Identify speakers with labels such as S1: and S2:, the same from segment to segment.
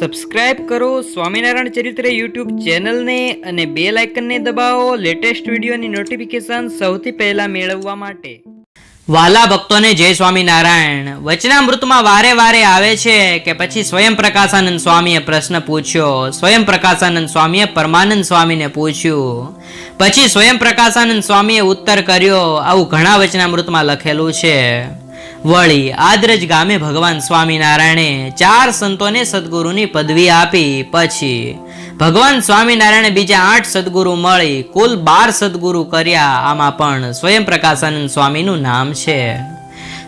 S1: Subscribe કરો સ્વામિનારાયણ ચરિત્ર YouTube ચેનલને અને બે લાઇકનને દબાવો લેટેસ્ટ વિડીયોની નોટિફિકેશન સૌથી પહેલા મેળવવા માટે. વાલા ભક્તોને જય સ્વામિનારાયણ. વચનામૃતમાં વારે વારે આવે છે કે પછી સ્વયં પ્રકાશાનંદ સ્વામીએ પ્રશ્ન પૂછ્યો. સ્વયં પ્રકાશાનંદ સ્વામીએ પરમાનંદ સ્વામીને પૂછ્યું. પછી સ્વયં પ્રકાશાનંદ સ્વામીએ ઉત્તર કર્યો. આવું ઘણા વચનામૃતમાં લખેલું છે. વળી આદ્રજ ગામે ભગવાન સ્વામિનારાયણે ચાર સંતોને સદગુરુની પદવી આપી. પછી ભગવાન સ્વામિનારાયણે બીજા આઠ સદગુરુ મળી. કુલ બાર સદગુરુ કર્યા. આમાં પણ સ્વયં પ્રકાશાનંદ સ્વામીનું નામ છે.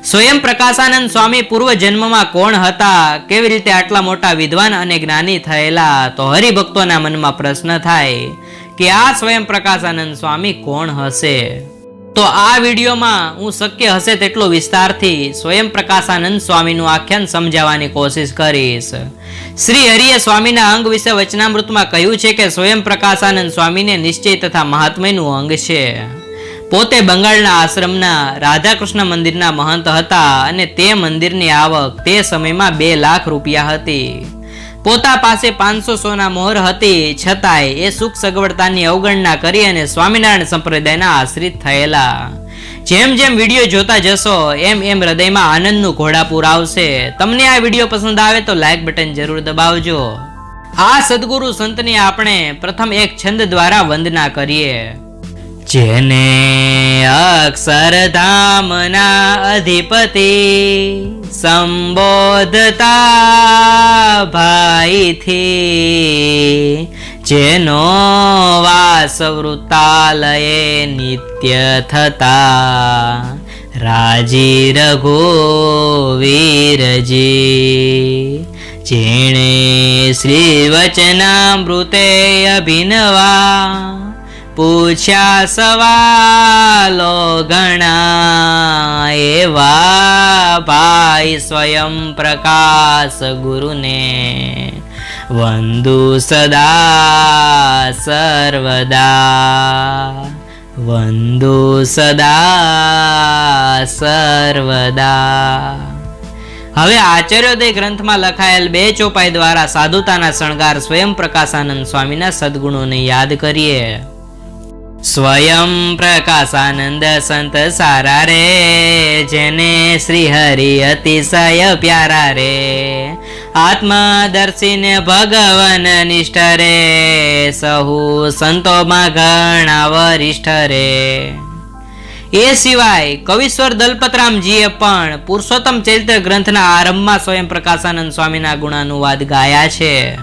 S1: સ્વયં પ્રકાશાનંદ સ્વામી પૂર્વ જન્મમાં કોણ હતા? કેવી રીતે આટલા મોટા વિદ્વાન અને જ્ઞાની થયેલા? તો હરિભક્તોના મનમાં પ્રશ્ન થાય કે આ સ્વયં પ્રકાશાનંદ સ્વામી કોણ હશે? તો આ વિડીયોમાં હું શક્ય હશે તેટલો વિસ્તારથી સ્વયં પ્રકાશાનંદ સ્વામીનું આખ્યાન સમજાવવાની કોશિશ કરીશ. શ્રી હરિએ સ્વામીના અંગ વિશે વચનામૃતમાં કહ્યું છે કે સ્વયં પ્રકાશાનંદ સ્વામીને નિશ્ચય તથા મહાત્મ્યનું અંગ છે. પોતે બંગાળના આશ્રમના રાધાકૃષ્ણ મંદિરના મહંત હતા અને તે મંદિરની આવક તે સમયમાં બે લાખ રૂપિયા હતી. પોતા પાસે પાંચસો સોના મોહર હતી, છતાંય એ સુખ સગવડતાની અવગણના કરી અને સ્વામિનારાયણ સંપ્રદાયના આશ્રિત થયેલા. જેમ જેમ વીડિયો જોતા જશો, એમ એમ હૃદયમાં આનંદનું ઘોડાપુર આવશે. તમને આ વીડિયો પસંદ આવે તો લાઇક બટન જરૂર દબાવજો. આ સદગુરુ સંતની આપણે પ્રથમ એક છંદ દ્વારા વંદના કરીએ. જેને અક્ષરધામના અધિપતિ સંબોધતા ભાઈથી જેનો વાસ વૃતાલયે નિત્ય થતા રાજી રઘુવીરજી જેણે શ્રી વચનામૃતે અભિનવા પૂછ્યા સવાલો ઘણા એવા ભાઈ સ્વયં પ્રકાશ ગુરુને. વંદુ સદા સર્વદા. વંદુ સદા સર્વદા. હવે આચાર્યોદય ગ્રંથમાં લખાયેલ બે ચોપાઈ દ્વારા સાધુતાના શણગાર સ્વયં પ્રકાશાનંદ સ્વામીના સદગુણોને યાદ કરીએ. સ્વયં પ્રકાશાનંદ સંત સારા રે, જેને શ્રી હરિ અતિશય પ્યારા રે. આત્મદર્શીને ભગવન નિષ્ઠ રે, સહુ સંતોમાં ઘણા વરિષ્ઠ રે. એ સિવાય કવિશ્વર દલપતરામજીએ પણ પુરુષોત્તમ ચરિત્ર ગ્રંથના આરંભમાં સ્વયં પ્રકાશાનંદ સ્વામીના ગુણાનુવાદ ગાયા છે.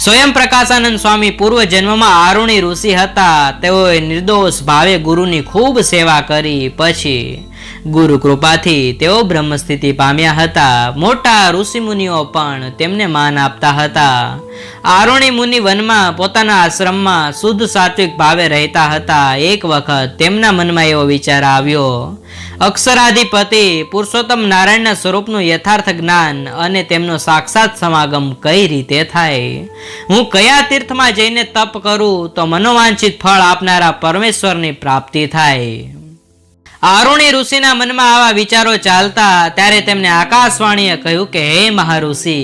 S1: સ્વયં પ્રકાશાનંદ સ્વામી પૂર્વ જન્મમાં આરુણી ઋષિ હતા. તેઓએ નિર્દોષ ભાવે ગુરુની ખૂબ સેવા કરી. પછી ગુરુ કૃપાથી તેઓ બ્રહ્મ સ્થિતિ પામ્યા હતા. મોટા ઋષિ મુનિઓ પણ તેમને માન આપતા હતા. આરુણી મુનિ વનમાં પોતાના આશ્રમમાં શુદ્ધ સાત્વિક ભાવે રહેતા હતા. એક વખત તેમના મનમાં એવો વિચાર આવ્યો. અક્ષરાધિપતિ પુરુષોત્તમ નારાયણના સ્વરૂપનું યથાર્થ જ્ઞાન અને તેમનો સાક્ષાત સમાગમ કઈ રીતે થાય? હું કયા તીર્થમાં જઈને તપ કરું તો મનોવાંછિત ફળ આપનારા પરમેશ્વરની પ્રાપ્તિ થાય. આરુણી ઋષિના મનમાં આવા વિચારો ચાલતા ત્યારે તેમને આકાશવાણીએ કહ્યું કે, હે મહાઋષિ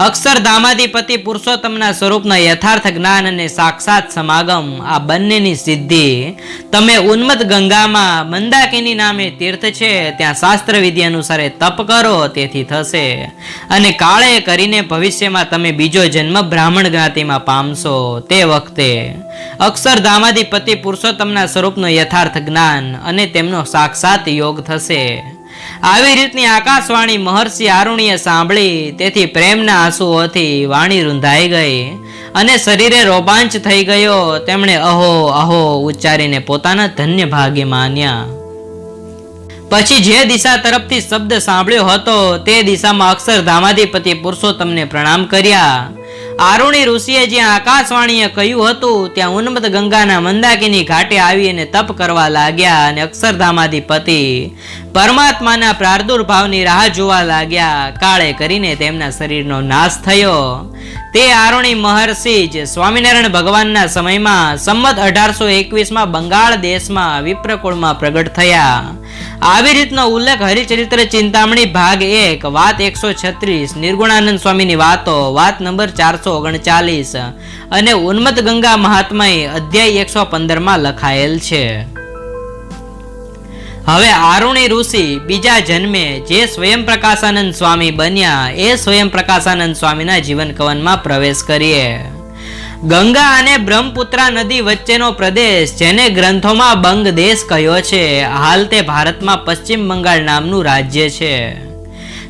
S1: અક્ષરધામાધિપતિ પુરુષોત્તમના સ્વરૂપના યથાર્થ જ્ઞાન અને સાક્ષાત સમાગમ. આ બંનેની સિદ્ધિ તમે ઉન્મત ગંગામાં મંદાકિની નામે તીર્થ છે. ત્યાં શાસ્ત્ર વિધિ અનુસારે તપ કરો, તેથી થશે. અને કાળે કરીને ભવિષ્યમાં તમે બીજો જન્મ બ્રાહ્મણ જ્ઞાતિમાં પામશો તે વખતે. અક્ષરધામાધિપતિ પુરુષોત્તમના સ્વરૂપનું યથાર્થ જ્ઞાન અને તેમનો સાક્ષાત યોગ થશે. આવી રીતની આકાશવાણી મહર્ષિ આરુણીએ સાંભળી, તેથી પ્રેમના આંસુઓથી વાણી રૂંધાઈ ગઈ અને શરીરે રોમાંચ થઈ ગયો. તેમણે અહો અહો ઉચ્ચારીને પોતાના ધન્ય ભાગ્ય માન્યા. પછી જે દિશા તરફથી શબ્દ સાંભળ્યો હતો, તે દિશામાં અક્ષર ધામાધિપતિ પુરુષોત્તમને પ્રણામ કર્યા. આરુણી ઋષિએ જ્યાં આકાશવાણીએ કહ્યું હતું, ત્યાં ઉન્મત ગંગાના મંદાકીની ઘાટે આવી અને તપ કરવા લાગ્યા અને અક્ષરધામાથી પતિ. પરમાત્માના પ્રાદુર્ભાવની રાહ જોવા લાગ્યા. કાળે કરીને તેમના શરીરનો નાશ થયો. તે આરુણી મહર્ષિ જ. સ્વામિનારાયણ ભગવાનના સમયમાં સંમત અઢારસો એકવીસમાં બંગાળ દેશમાં વિપ્રકુળમાં પ્રગટ થયા. આવી રીતનો ઉલ્લેખ હરિચરિત્ર ચિંતામણી ભાગ એક, વાત એકસો છત્રીસ, નિર્ગુણાનંદ સ્વામીની વાતો, વાત નંબર ચારસો ઓગણચાલીસ અને ઉન્મત ગંગા મહાત્મય અધ્યાય એકસો પંદરમાં લખાયેલ છે. હવે આરુણી ઋષિ બીજા જન્મે જે સ્વયં પ્રકાશાનંદ સ્વામી બન્યા એ સ્વયં પ્રકાશાનંદ સ્વામીના જીવન કવનમાં પ્રવેશ કરીએ. ગંગા અને બ્રહ્મપુત્રા નદી વચ્ચેનો પ્રદેશ જેને ગ્રંથોમાં બંગ દેશ કહ્યો છે, હાલ તે ભારતમાં પશ્ચિમ બંગાળ નામનું રાજ્ય છે.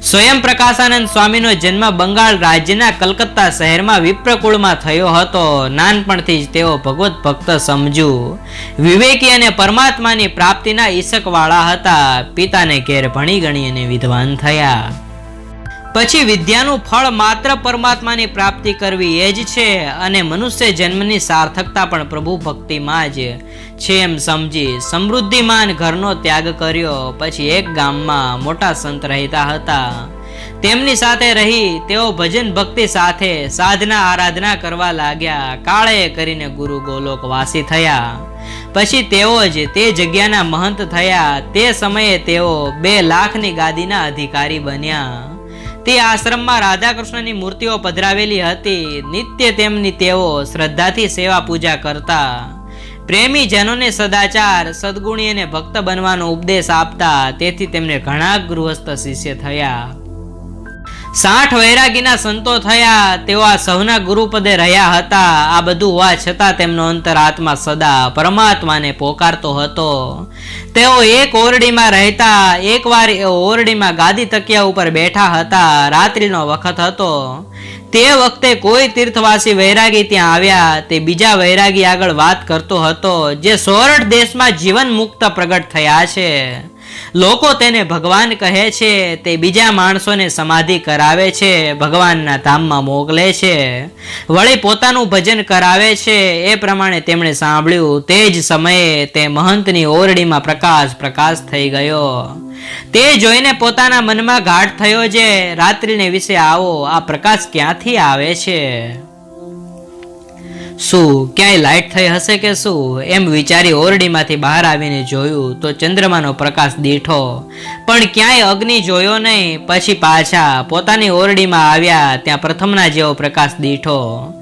S1: સ્વયં પ્રકાશાનંદ સ્વામીનો જન્મ બંગાળ રાજ્યના કલકત્તા શહેરમાં વિપ્રકુળમાં થયો હતો. નાનપણથી જ તેઓ ભગવત ભક્ત સમજુ. વિવેકી અને પરમાત્માની પ્રાપ્તિના ઈશકવાળા હતા. પિતાને ઘેર ભણી ગણી અને વિદ્વાન થયા. પછી વિદ્યાનું ફળ માત્ર પરમાત્માની પ્રાપ્તિ કરવી એ જ છે અને મનુષ્ય જન્મની સાર્થકતા પણ પ્રભુ ભક્તિમાં જ છે. એમ સમજી સમૃદ્ધિમાન ઘરનો ત્યાગ કર્યો, પછી એક ગામમાં મોટા સંત રહેતા હતા. તેમની સાથે રહી તેઓ ભજન ભક્તિ સાથે સાધના આરાધના કરવા લાગ્યા. કાળે કરીને ગુરુ ગોલોક વાસી થયા. પછી તેઓ જ તે જગ્યાના મહંત થયા. તે સમયે તેઓ બે લાખની ગાદીના અધિકારી બન્યા. તે આશ્રમમાં રાધાકૃષ્ણની મૂર્તિઓ પધરાવેલી હતી. નિત્ય તેમની તેઓ શ્રદ્ધાથી સેવા પૂજા કરતા. પ્રેમી જનોને સદાચાર, સદગુણી અને ભક્ત બનવાનો ઉપદેશ આપતા. તેથી તેમને ઘણા ગૃહસ્થ શિષ્ય થયા. સાઠ વૈરાગીના સંતો થયા, તેઓ આ સૌના ગુરુપદે રહ્યા હતા. આ બધું હોવા છતાં તેમનો અંતર આત્મા સદા પરમાત્માને પોકારતો હતો. તેઓ એક ઓરડીમાં રહેતા, એકવાર એ ઓરડીમાં ગાદી તકિયા ઉપર બેઠા હતા, રાત્રિનો વખત હતો. તે વખતે કોઈ તીર્થવાસી વૈરાગી ત્યાં આવ્યા, તે બીજા વૈરાગી આગળ વાત કરતો હતો, જે સોરઠ દેશમાં જીવન મુક્ત પ્રગટ થયા છે. લોકો તેને ભગવાન કહે છે, તે બીજા માણસોને સમાધિ કરાવે છે, ભગવાનના ધામમાં મોકલે છે. વળી પોતાનું ભજન કરાવે છે, એ પ્રમાણે તેમણે સાંભળ્યું, તે જ સમયે તે મહંતની ઓરડીમાં પ્રકાશ પ્રકાશ થઈ ગયો. તે જોઈને પોતાના મનમાં ગાઢ થયો છે, રાત્રિને વિશે આવો, આ પ્રકાશ ક્યાંથી આવે છે? શું, ક્યાંય લાઇટ થઈ હશે કે શું? એમ વિચારી ઓરડીમાંથી બહાર આવીને જોયું તો ચંદ્રમાનો પ્રકાશ દીઠો. પણ ક્યાંય અગ્નિ જોયો નહીં, પછી પાછા પોતાની ઓરડીમાં આવ્યા, ત્યાં પ્રથમના જેવો પ્રકાશ દીઠો.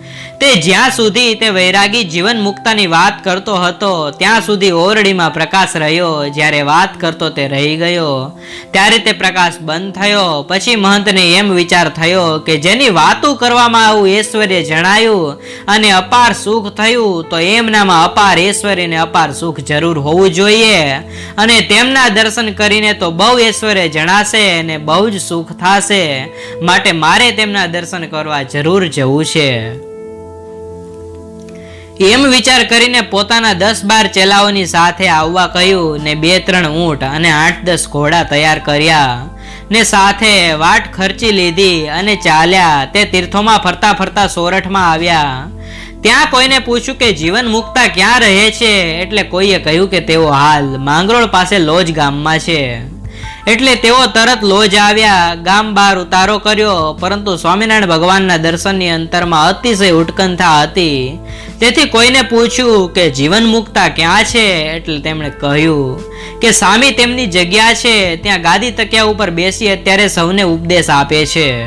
S1: તે જ્યાં સુધી તે વૈરાગી જીવન મુક્તાની વાત કરતો હતો, ત્યાં સુધી ઓરડીમાં પ્રકાશ રહ્યો. જ્યારે વાત કરતો તે રહી ગયો. ત્યારે તે પ્રકાશ બંધ થયો. પછી મહંતને એમ વિચાર થયો કે જેની વાતો કરવામાં આવું ઐશ્વર્ય જણાયું અને અપાર સુખ થયું, તો એમનામાં અપાર ઐશ્વર્ય ને અપાર સુખ જરૂર હોવું જોઈએ. અને તેમના દર્શન કરીને તો બહુ ઐશ્વર્ય જણાશે અને બહુ જ સુખ થશે. માટે મારે તેમના દર્શન કરવા જરૂર જવું છે. એમ વિચાર કરીને પોતાના દસ બાર ચેલાઓની સાથે આવવા કહ્યું ને બે ત્રણ ઊંટ અને આઠ દસ ઘોડા તૈયાર કર્યા ને સાથે વાટ ખર્ચી લીધી અને ચાલ્યા તે તીર્થોમાં ફરતા ફરતા સોરઠમાં આવ્યા. ત્યાં કોઈને પૂછ્યું કે જીવન મુક્તા ક્યાં રહે છે? એટલે કોઈએ કહ્યું કે તેઓ હાલ માંગરોળ પાસે લોજ ગામમાં છે. એટલે તેઓ તરત લોજ આવ્યા, ગામ બહાર ઉતારો કર્યો, પરંતુ સ્વામિનારાયણ ભગવાનના દર્શનની અંતરમાં અતિશય ઉત્કંઠા હતી. તેથી કોઈને પૂછ્યું કે જીવન મુક્તા ક્યાં છે? એટલે તેમણે કહ્યું કે સ્વામી તેમની જગ્યા છે, ત્યાં ગાદી તકિયા ઉપર બેસી અત્યારે સૌને ઉપદેશ આપે છે.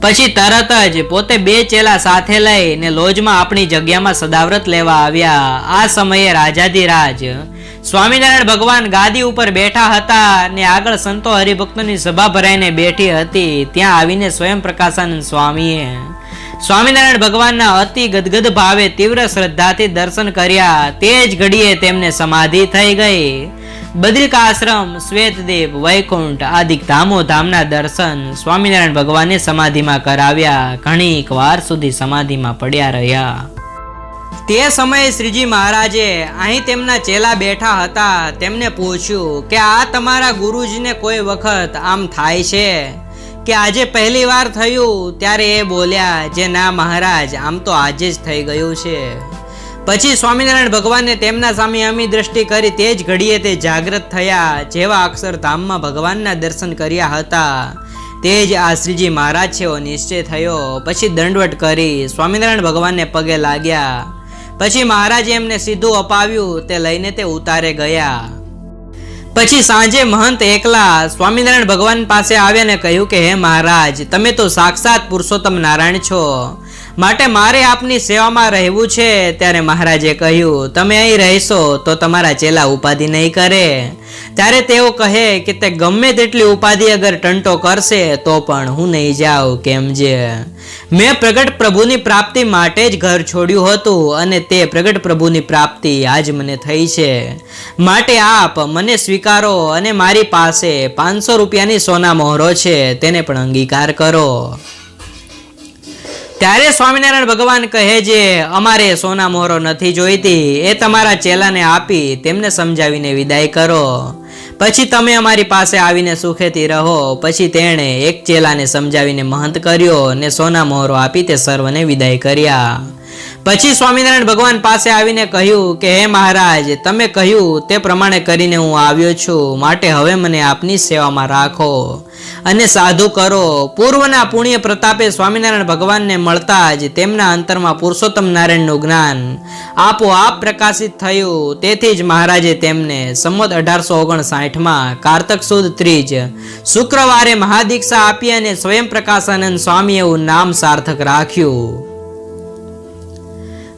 S1: પછી તરત જ પોતે બે ચેલા સાથે લઈને લોજમાં આપણી જગ્યામાં સદાવ્રત લેવા આવ્યા. આ સમયે રાજાધિરાજ સ્વામિનારાયણ ભગવાન ગાદી ઉપર બેઠા હતા અને આગળ સંતો હરિભક્તોની સભા ભરાઈને બેઠી હતી. ત્યાં આવીને સ્વયં પ્રકાશાનંદ સ્વામીએ સ્વામિનારાયણ ભગવાનના અતિ ગદગદ ભાવે તીવ્ર શ્રદ્ધાથી દર્શન કર્યા. તે જ ઘડીએ તેમને સમાધિ થઈ ગઈ. બદ્રિકાશ્રમ, શ્વેતદેવ, વૈકુંઠ આદિ ધામો ધામના દર્શન સ્વામિનારાયણ ભગવાને સમાધિમાં કરાવ્યા. ઘણીક વાર સુધી સમાધિમાં પડ્યા રહ્યા. તે સમયે શ્રીજી મહારાજે અહીં તેમના ચેલા બેઠા હતા, તેમને પૂછ્યું કે આ તમારા ગુરુજીને કોઈ વખત આમ થાય છે? કે આજે પહેલી વાર થયું? ત્યારે એ બોલ્યા, જે ના મહારાજ, આમ તો આજે જ થઈ ગયું છે. પછી સ્વામિનારાયણ ભગવાને તેમના સામે અમી દ્રષ્ટિ કરી તે જ ઘડીએ તે જાગૃત થયા, જેવા અક્ષરધામમાં ભગવાનના દર્શન કર્યા હતા. તે જ આ શ્રીજી મહારાજ છે નિશ્ચય થયો. પછી દંડવટ કરી સ્વામિનારાયણ ભગવાનને પગે લાગ્યા. પછી મહારાજે એમને સીધું અપાવ્યું, તે લઈને તે ઉતારે ગયા. પછી સાંજે મહંત એકલા સ્વામિનારાયણ ભગવાન પાસે આવ્યા ને કહ્યું કે, હે મહારાજ, તમે તો સાક્ષાત પુરુષોત્તમ નારાયણ છો. માટે મારે આપની સેવામાં રહેવું છે, ત્યારે મહારાજે કહ્યું, તમે અહીં રહેશો તો તમારા ચેલા ઉપાધિ નહીં કરે. ત્યારે તેઓ કહે કે, તે ગમે તેટલી ઉપાધિ અગર ટંટો કરશે, તો પણ હું નહીં જાઉં, કેમ જે? મેં પ્રગટ પ્રભુની પ્રાપ્તિ માટે જ ઘર છોડ્યું હતું અને તે પ્રગટ પ્રભુની પ્રાપ્તિ આજ મને થઈ છે. માટે આપ મને સ્વીકારો અને મારી પાસે પાંચસો રૂપિયાની સોના મોહરો છે, તેને પણ અંગીકાર કરો. ત્યારે સ્વામિનારાયણ ભગવાન કહે છે, અમારે સોના મોહરો નથી જોઈતી. એ તમારા ચેલાને આપી તેમને સમજાવીને વિદાય કરો. પછી તમે અમારી પાસે આવીને સુખેથી રહો. પછી તેણે એક ચેલાને સમજાવીને મહંત કર્યો ને સોના મોહરો આપી તે સર્વને વિદાય કર્યા. પછી સ્વામિનારાયણ ભગવાન પાસે આવીને કહ્યું કે, હે મહારાજ, તમે કહ્યું તે પ્રમાણે કરીને હું આવ્યો છું. માટે હવે મને આપની સેવામાં રાખો અને સાધુ કરો. પૂર્વના પુણ્ય પ્રતાપે સ્વામિનારાયણ ભગવાનને મળતા જ તેમના અંતરમાં પુરુષોત્તમ નારાયણનું જ્ઞાન આપોઆપ પ્રકાશિત થયું. તેથી જ મહારાજે તેમને સંમત અઢારસો ઓગણસાઠમાં કારતક સુદ ત્રીજ શુક્રવારે મહાદીક્ષા આપી અને સ્વયં પ્રકાશાનંદ સ્વામી એવું નામ સાર્થક રાખ્યું.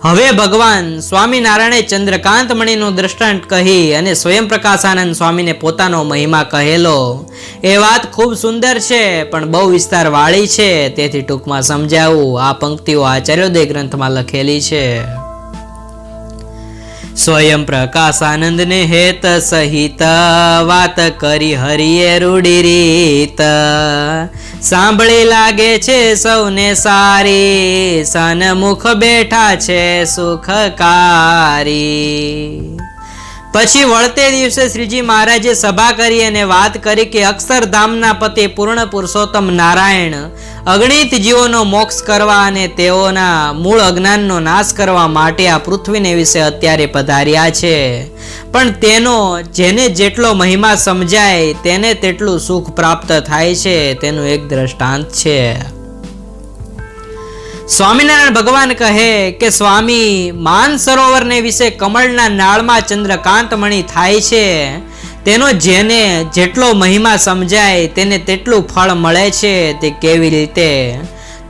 S1: હવે ભગવાન સ્વામિનારાયણે ચંદ્રકાંત મણીનું દ્રષ્ટાંત કહી અને સ્વયં પ્રકાશાનંદ સ્વામીને પોતાનો મહિમા કહેલો. એ વાત ખૂબ સુંદર છે, પણ બહુ વિસ્તાર વાળી છે. તેથી ટૂંકમાં સમજાવું, આ પંક્તિઓ આચાર્યોદય ગ્રંથમાં લખેલી છે. સ્વયં પ્રકાશ ને હેત સહિત વાત કરી હરિએ રૂડી રીત. સાંભળી લાગે છે સૌને સારી સનમુખ બેઠા છે સુખકારી. પછી વળતે દિવસે શ્રીજી મહારાજે સભા કરી અને વાત કરી કે અક્ષરધામના પતિ પૂર્ણ પુરુષોત્તમ નારાયણ અગણિત જીવોનો મોક્ષ કરવા અને તેઓના મૂળ અજ્ઞાનનો નાશ કરવા માટે આ પૃથ્વીને વિશે અત્યારે પધાર્યા છે. પણ તેનો જેને જેટલો મહિમા સમજાય, તેને તેટલું સુખ પ્રાપ્ત થાય છે, તેનું એક દ્રષ્ટાંત છે. સ્વામિનારાયણ ભગવાન કહે કે, સ્વામી, માન સરોવરને વિશે કમળના નાળમાં ચંદ્રકાંત મણી થાય છે. તેનો જેને જેટલો મહિમા સમજાય, તેને તેટલું ફળ મળે છે તે કેવી રીતે?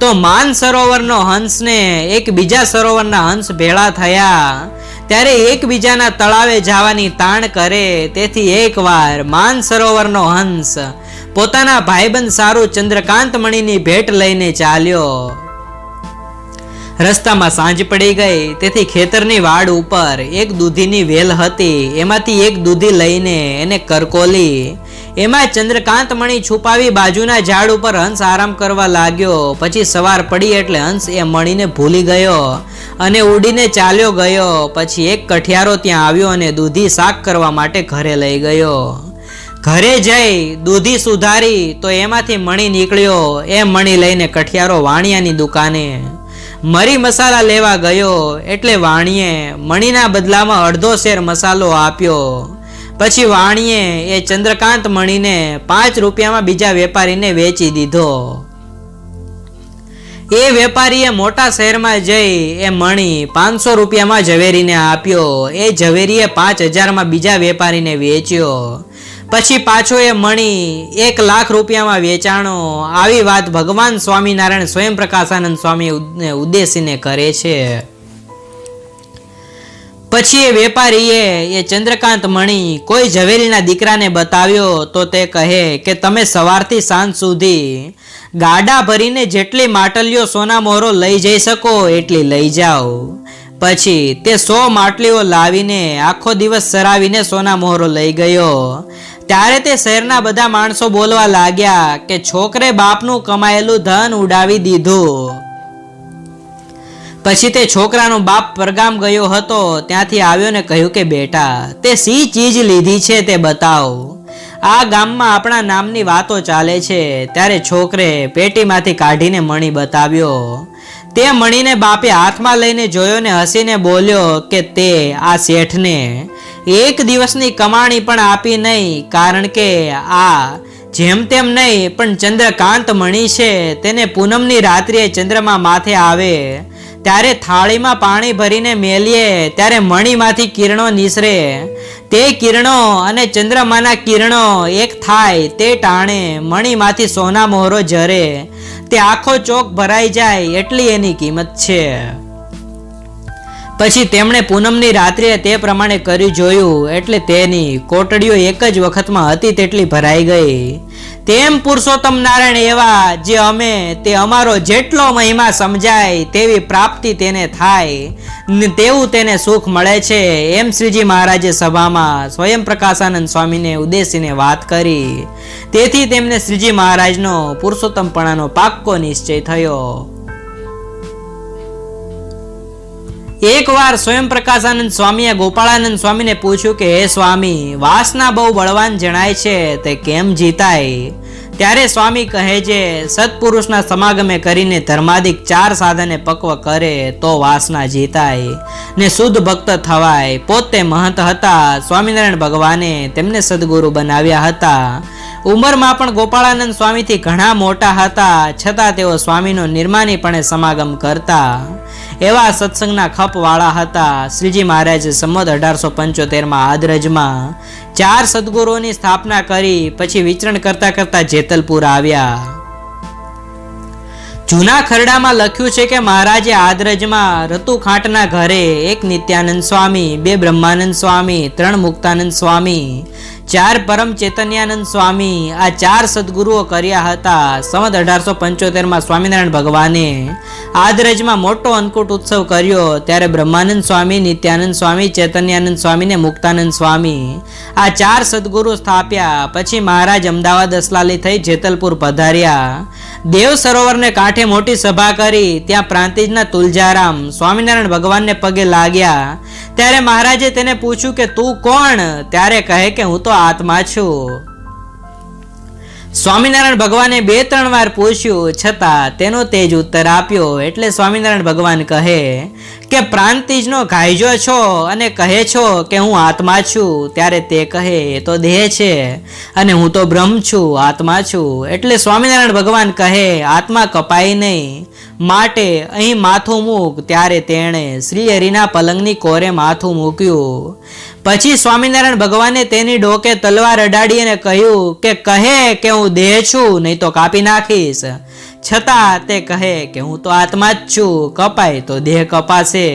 S1: તો માન સરોવરનો હંસને એક બીજા સરોવરના હંસ ભેળા થયા. ત્યારે એકબીજાના તળાવે જવાની તાણ કરે. તેથી એકવાર માન સરોવરનો હંસ પોતાના ભાઈબંધ સારું ચંદ્રકાંત મણીની ભેટ લઈને ચાલ્યો. રસ્તામાં સાંજ પડી ગઈ. તેથી ખેતરની વાડ ઉપર એક દૂધીની વેલ હતી. એમાંથી એક દૂધી લઈને એને કરકોલી. એમાં ચંદ્રકાંત મણી છુપાવી બાજુના ઝાડ ઉપર હંસ આરામ કરવા લાગ્યો. પછી સવાર પડી એટલે હંસ એ મણીને ભૂલી ગયો અને ઉડીને ચાલ્યો ગયો. પછી એક કઠિયારો ત્યાં આવ્યો અને દૂધી શાક કરવા માટે ઘરે લઈ ગયો. ઘરે જઈ દૂધી સુધારી તો એમાંથી મણી નીકળ્યો. એ મણી લઈને કઠિયારો વાણિયાની દુકાને મરી મસાલા લેવા ગયો એટલે વાણીએ મણીના બદલામાં અડધો શેર મસાલો આપ્યો. પછી વાણીએ એ ચંદ્રકાંત મણીને પાંચ રૂપિયામાં બીજા વેપારીને વેચી દીધો. એ વેપારીએ મોટા શહેરમાં જઈ એ મણી પાંચસો રૂપિયામાં ઝવેરીને આપ્યો. એ ઝવેરીએ પાંચ હજારમાં બીજા વેપારીને વેચ્યો. પછી પાછો એ મણી એક લાખ રૂપિયામાં વેચાણો. આવી વાત ભગવાન સ્વામિનારાયણ સ્વયં પ્રકાશાનંદ સ્વામી ઉદ્દેશીને કરે છે. પછી એ વેપારીએ એ ચંદ્રકાંત મણી કોઈ ઝવેરીના દીકરાને બતાવ્યો તો તે કહે કે તમે સવારથી સાંજ સુધી ગાડા ભરીને જેટલી માટલીઓ સોના મોહરો લઈ જઈ શકો એટલી લઈ જાઓ. પછી તે સો માટલીઓ લાવીને આખો દિવસ સરાવીને સોના મોહરો લઈ ગયો. ત્યારે તે શહેરના બધા માણસો બોલવા લાગ્યા કે છોકરે બાપનું કમાયેલું ધન ઉડાવી દીધું. પછી તે છોકરાનો બાપ પરગામ ગયો હતો, ત્યાંથી આવ્યો ને કહ્યું કે, બેટા, તે સી ચીજ લીધી છે તે બતાવ. આ ગામમાં આપણા નામની વાતો ચાલે છે. ત્યારે છોકરે પેટીમાંથી કાઢીને મણી બતાવ્યો. તે મણીને બાપે હાથમાં લઈને જોયો ને હસીને બોલ્યો કે, તે આ શેઠને એક દિવસની કમાણી પણ આપી નહીં, કારણ કે આ જેમ તેમ નહીં, પણ ચંદ્રકાંત મણી છે, તેને પૂનમની રાત્રિએ ચંદ્રમાં માથે આવે. ત્યારે થાળીમાં પાણી ભરીને મેલીએ, ત્યારે મણીમાંથી કિરણો નીસરે. તે કિરણો અને ચંદ્રમાના કિરણો એક થાય, તે ટાણે મણીમાંથી સોના મોહરો જરે તે આખો ચોક ભરાઈ જાય, એટલી એની કિંમત છે. પછી તેમણે પૂનમની રાત્રે તે પ્રમાણે કરી જોયું, એટલે તેની કોટડીઓ એક જ વખતમાં હતી તેટલી ભરાઈ ગઈ. તેમ પુરુષોત્તમ નારાયણ એવા જે અમે, તે અમારો જેટલો મહિમા સમજાય, તેવી પ્રાપ્તિ તેને થાય. તેવું તેને સુખ મળે છે. એમ શ્રીજી મહારાજે સભામાં સ્વયં પ્રકાશાનંદ સ્વામીને ઉદ્દેશીને વાત કરી. તેથી તેમને શ્રીજી મહારાજનો પુરુષોત્તમપણાનો પાક્કો નિશ્ચય થયો. એકવાર સ્વયં પ્રકાશાનંદ સ્વામીએ ગોપાળાનંદ સ્વામીને પૂછ્યું કે, હે સ્વામી, વાસના બહુ બળવાન જણાય છે, તે કેમ જીતાય? ત્યારે સ્વામી કહે છે, સત્પુરુષના સમાગમે કરીને ધર્માદિક ચાર સાધને પક્વ કરે, તો વાસના જીતાય ને શુદ્ધ ભક્ત થવાય. પોતે મહંત હતા. સ્વામિનારાયણ ભગવાને તેમને સદગુરુ બનાવ્યા હતા. ઉંમરમાં પણ ગોપાળાનંદ સ્વામીથી ઘણા મોટા હતા. છતાં તેઓ સ્વામીનો નિર્માનીપણે સમાગમ કરતા એવા સત્સંગના ખપ વાળા હતા. શ્રીજી મહારાજે સંમત અઢારસો પંચોતેરમાં આદરજમાં ચાર સદગુરુઓની સ્થાપના કરી, પછી વિચરણ કરતા કરતા જેતલપુર આવ્યા. જૂના ખરડામાં લખ્યું છે કે મહારાજે આદરજમાં રતુ ખાંટના ઘરે એક નિત્યાનંદ સ્વામી, બે બ્રહ્માનંદ સ્વામી, ત્રણ મુક્તાનંદ સ્વામી ચાર પરમ ચેતન્યાનંદ સ્વામી આ ચાર સદગુરુઓ કર્યા હતા. સંવત અઢારસો પંચોતેરમાં સ્વામિનારાયણ ભગવાને આદરજમાં મોટો અન્નકૂટ ઉત્સવ કર્યો. ત્યારે બ્રહ્માનંદ સ્વામી, નિત્યાનંદ સ્વામી, ચેતન્યાનંદ સ્વામી મુક્તાનંદ સ્વામી આ ચાર સદગુરુ સ્થાપ્યા. પછી મહારાજ અમદાવાદ અસલાલી થઈ જેતલપુર પધાર્યા. દેવ સરોવરને કાંઠે મોટી સભા કરી. ત્યાં પ્રાંતિજના તુલજારામ સ્વામિનારાયણ ભગવાનને પગે લાગ્યા. ત્યારે મહારાજે તેને પૂછ્યું કે તું કોણ? ત્યારે કહે કે હું તો આત્મા છું. સ્વામિનારાયણ ભગવાને બે ત્રણ વાર પૂછ્યું, છતાં તેનો તેજ ઉત્તર આપ્યો. એટલે સ્વામિનારાયણ ભગવાન કહે, કે પ્રાંતિજનો ઘાયજો છો અને કહે છો કે હું આત્મા છું. ત્યારે તે કહે, એ તો દેહ છે અને હું તો બ્રહ્મ છું, આત્મા છું. એટલે સ્વામિનારાયણ ભગવાન કહે, આત્મા કપાય નહીં. માટે અહીં માથું મૂક. ત્યારે તેણે શ્રી હરિના પલંગની કોરે માથું મૂક્યું. પછી સ્વામિનારાયણ ભગવાને તેની ડોકે તલવાર અડાડી અને કહ્યું કે કહે કે હું દેહ છું, નહીં તો કાપી નાખીશ. છતાં તે કહે કે હું તો આત્મા જ છું, કપાય તો દેહ કપાશે.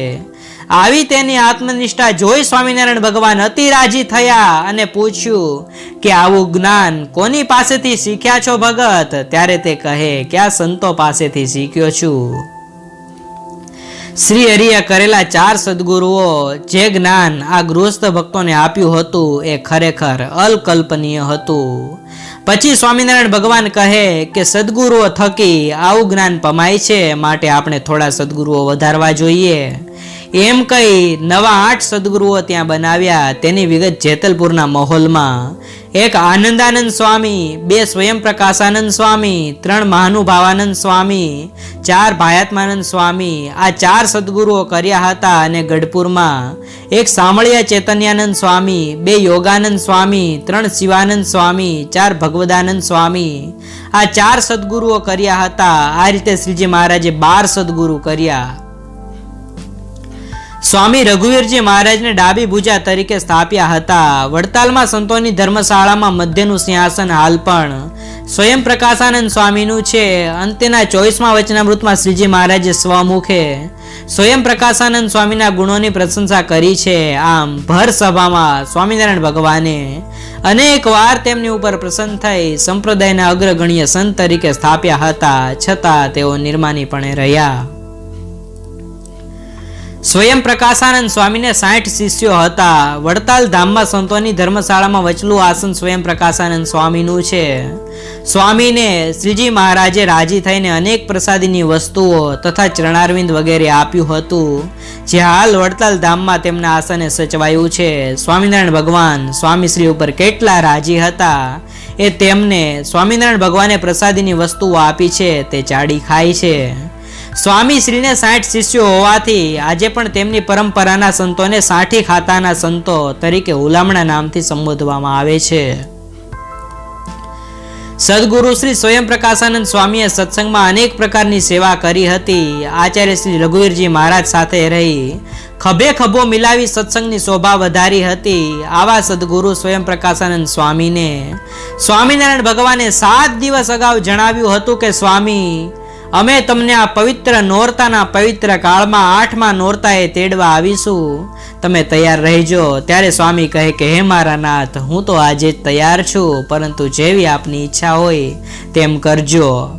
S1: આવી તેની આત્મનિષ્ઠા જોઈ સ્વામિનારાયણ ભગવાન અતિ રાજી થયા અને પૂછ્યું કે આવું જ્ઞાન કોની પાસેથી શીખ્યા છો ભગત? ત્યારે તે કહે કે આ સંતો પાસેથી શીખ્યો છું. શ્રી હરિએ કરેલા ચાર સદગુરુઓ જે જ્ઞાન આ ગૃહસ્થ ભક્તોને આપ્યું હતું એ ખરેખર અલ્કલ્પનીય હતું. પછી સ્વામિનારાયણ ભગવાન કહે કે સદગુરુઓ થકી આવું જ્ઞાન પમાય છે માટે આપણે થોડા સદગુરુઓ વધારવા જોઈએ. એમ કહી નવા આઠ સદગુરુઓ ત્યાં બનાવ્યા તેની વિગત જેતલપુરના માહોલમાં. એક આનંદાનંદ સ્વામી, બે સ્વયં પ્રકાશાનંદ સ્વામી, ત્રણ મહાનુભાવાનંદ સ્વામી, ચાર ભાયાત્માનંદ સ્વામી, આ ચાર સદગુરુઓ કર્યા હતા અને ગઢપુરમાં. એક સામળિયા ચૈતન્યાનંદ સ્વામી, બે યોગાનંદ સ્વામી, ત્રણ શિવાનંદ સ્વામી, ચાર ભગવદાનંદ સ્વામી. આ ચાર સદગુરુઓ કર્યા હતા. આ રીતે શ્રીજી મહારાજે બાર સદગુરુ કર્યા. સ્વામી રઘુવીરજી મહારાજને ડાબી ભુજા તરીકે સ્થાપ્યા હતા. વડતાલમાં સંતોની ધર્મશાળામાં મધ્યનું સિંહાસન હાલ પણ સ્વયં પ્રકાશાનંદ સ્વામીનું છે. અંતેના ચોવીસમાં વચનામૃતમાં શ્રીજી મહારાજે સ્વમુખે સ્વયં પ્રકાશાનંદ સ્વામીના ગુણોની પ્રશંસા કરી છે. આમ ભર સભામાં સ્વામિનારાયણ ભગવાને અનેક વાર તેમની ઉપર પ્રસન્ન થઈ સંપ્રદાયના અગ્રગણ્ય સંત તરીકે સ્થાપ્યા હતા. છતાં તેઓ નિર્માનીપણે રહ્યા. સ્વયં પ્રકાશાનંદ સ્વામીને સાઠ શિષ્યો હતા. વડતાલ ધામમાં સંતોની ધર્મશાળામાં વચલું આસન સ્વયં પ્રકાશાનંદ સ્વામીનું છે. સ્વામીને શ્રીજી મહારાજે રાજી થઈને અનેક પ્રસાદીની વસ્તુઓ તથા ચરણારવિંદ વગેરે આપ્યું હતું. જે હાલ વડતાલ ધામમાં તેમના આસને સચવાયું છે. સ્વામિનારાયણ ભગવાન સ્વામી શ્રી ઉપર કેટલા રાજી હતા? એ તેમને સ્વામિનારાયણ ભગવાને પ્રસાદીની વસ્તુઓ આપી છે. તે ચાડી ખાય છે. સ્વામી શ્રીને સાઠ શિષ્યો હોવાથી આજે પણ તેમની પરંપરાના સંતોને સાઠી ખાતાના સંતો તરીકે હુલામણા નામથી સંબોધવામાં આવે છે. સદગુરુ શ્રી સ્વયં પ્રકાશાનંદ સ્વામીએ સત્સંગમાં અનેક પ્રકારની સેવા કરી હતી. આચાર્ય શ્રી રઘુવીરજી મહારાજ સાથે રહી ખભે ખભો મિલાવી સત્સંગની શોભા વધારી હતી આવા સદગુરુ સ્વયં પ્રકાશાનંદ સ્વામીને. સ્વામિનારાયણ ભગવાને સાત દિવસ અગાઉ જણાવ્યું હતું કે, સ્વામી અમે તમને આ પવિત્ર નોરતાના પવિત્ર કાળમાં આઠમા નોરતાએ તેડવા આવીશું. તમે તૈયાર રહેજો. ત્યારે સ્વામી કહે કે, હે મારા નાથ, હું તો આજે જ તૈયાર છું, પરંતુ જેવી આપની ઈચ્છા હોય, તેમ કરજો.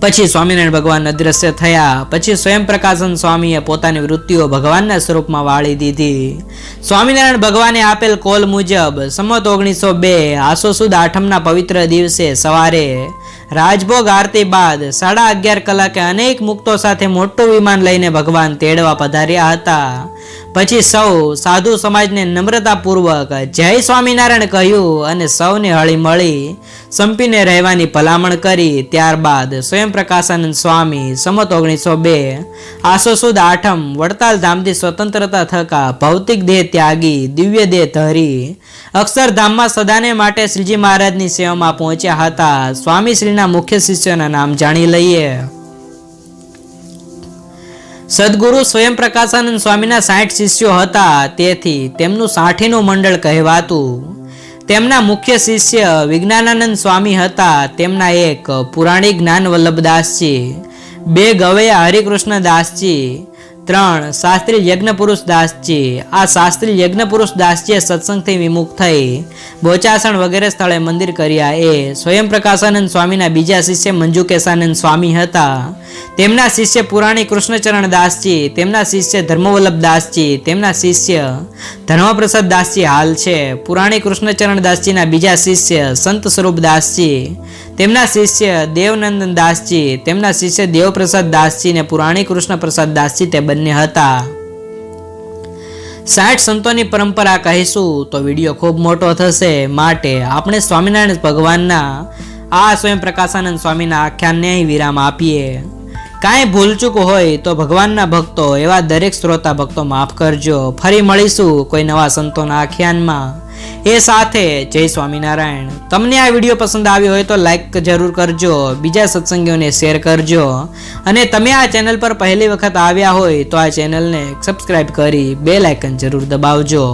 S1: પછી સ્વામિનારાયણ ભગવાન અદ્રશ્ય થયા. પછી સ્વયં પ્રકાશન સ્વામીએ પોતાની વૃત્તિઓ ભગવાનના સ્વરૂપમાં વાળી દીધી. સ્વામિનારાયણ ભગવાને આપેલ કોલ મુજબ, સંમત ઓગણીસો બે, આસો સુદ આઠમના પવિત્ર દિવસે સવારે રાજભોગ આરતી બાદ સાડા અગિયાર કલાકે અનેક મુક્તો સાથે મોટું વિમાન લઈને ભગવાન તેડવા પધાર્યા હતા. પછી સૌ સાધુ સમાજને નમ્રતાપૂર્વક જય સ્વામિનારાયણ કહ્યું અને સૌને હળીમળી સંપીને રહેવાની ભલામણ કરી. ત્યારબાદ સ્વયં પ્રકાશાનંદ સ્વામી સમત ઓગણીસો બે, આસો સુદ આઠમ, વડતાલ ધામથી સ્વતંત્રતા થકા, ભૌતિક દેહ ત્યાગી, દિવ્ય દેહ ધરી, અક્ષરધામમાં સદાને માટે શ્રીજી મહારાજની સેવામાં પહોંચ્યા હતા. સ્વામી શ્રીના મુખ્ય શિષ્યોના નામ જાણી લઈએ. સદગુરુ સ્વયં પ્રકાશાનંદ સ્વામીના સાઠ શિષ્યો હતા. તેથી તેમનું સાઠીનું મંડળ કહેવાતું. તેમના મુખ્ય શિષ્ય વિજ્ઞાનાનંદ સ્વામી હતા. તેમના એક પુરાણી જ્ઞાન વલ્લભદાસજી બે ગવૈયા હરિકૃષ્ણ દાસજી ત્રણ, શાસ્ત્રી યજ્ઞ પુરુષ દાસજી. આ શાસ્ત્રી યજ્ઞ પુરુષ દાસજીએ સત્સંગથી વિમુખ થઈ બોચાસણ વગેરે સ્થળે મંદિર કર્યા. એ સ્વયં પ્રકાશાનંદ સ્વામીના બીજા શિષ્ય મંજુકેશાનંદ સ્વામી હતા. તેમના શિષ્ય પુરાણી કૃષ્ણચરણ દાસજી, તેમના શિષ્ય ધર્મવલ્લભ દાસજી, તેમના શિષ્ય ધર્મપ્રસાદ દાસજી હાલ છે. પુરાણી કૃષ્ણચરણ દાસજીના બીજા શિષ્ય સંત સ્વરૂપ દાસજી તેમના શિષ્ય દેવનંદન દાસજી, તેમના શિષ્ય દેવપ્રસાદ દાસજી ને પુરાણી કૃષ્ણ પ્રસાદ દાસજી તે બંને હતા. સાઠ સંતોની પરંપરા કહીશું તો વીડિયો ખૂબ મોટો થશે. માટે આપણે સ્વામિનારાયણ ભગવાનના, આ સ્વયં પ્રકાશાનંદ સ્વામીના આખ્યાનને અહીં વિરામ આપીએ. કાંઈ ભૂલચૂક હોય તો ભગવાનના ભક્તો, એવા દરેક શ્રોતા ભક્તો માફ કરજો. ફરી મળીશું કોઈ નવા સંતોના આખ્યાનમાં. એ સાથે જય સ્વામિનારાયણ. તમને આ વીડિયો પસંદ આવ્યો હોય તો લાઈક જરૂર કરજો, બીજા સત્સંગીઓને શેર કરજો. અને તમે આ ચેનલ પર પહેલી વખત આવ્યા હોય તો આ ચેનલને સબસ્ક્રાઈબ કરી બે લાઇકન જરૂર દબાવજો.